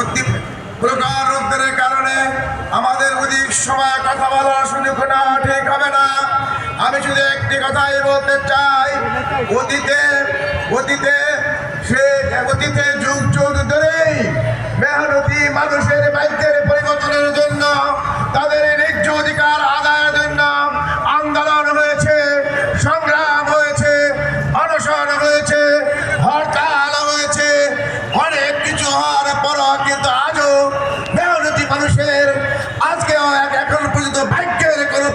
প্রতি প্রকার রোগদের কারণে আমাদের অধিক সময় কথা বলার সুযোগ না, ঠিক হবে না। আমি শুধু একটি কথাই বলতে চাই, অতীতে অতীতে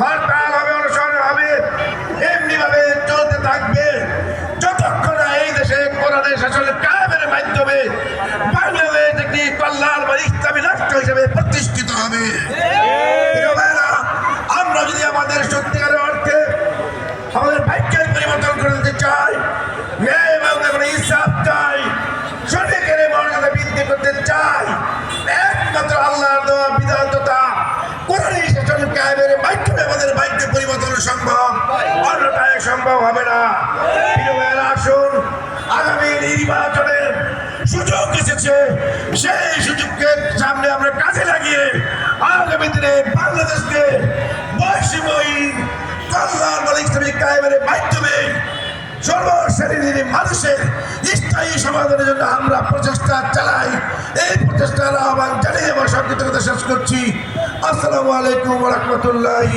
হরতাল হবে অনশন হবে এমনি ভাবে চলতে থাকবে। যতক্ষণ এই দেশে কোরআনের শাসনের কায়েমের মাধ্যমে বাংলাদেশ একটি কল্যাণ বা ইসলামী রাষ্ট্র হিসেবে প্রতিষ্ঠিত হবে। অন্যটায় সম্ভব হবে না। আসুন। আগামী নির্বাচনের সুযোগ এসেছে। সেই সুযোগকে সামনে আমরা কাজে লাগিয়ে আগামী দিনে বাংলাদেশকে বৈষম্যহীন, কল্যাণ বলে ইসলামিক কায়েমের মাধ্যমে সর্বশ্রেণীর মানুষের স্থায়ী সমাধানের জন্য আমরা প্রচেষ্টা চালাই। এই প্রচেষ্টার আহ্বান জানিয়ে আমার সংক্ষিপ্ত শেষ করছি। আসসালামু আলাইকুম রহমতুল্লাহ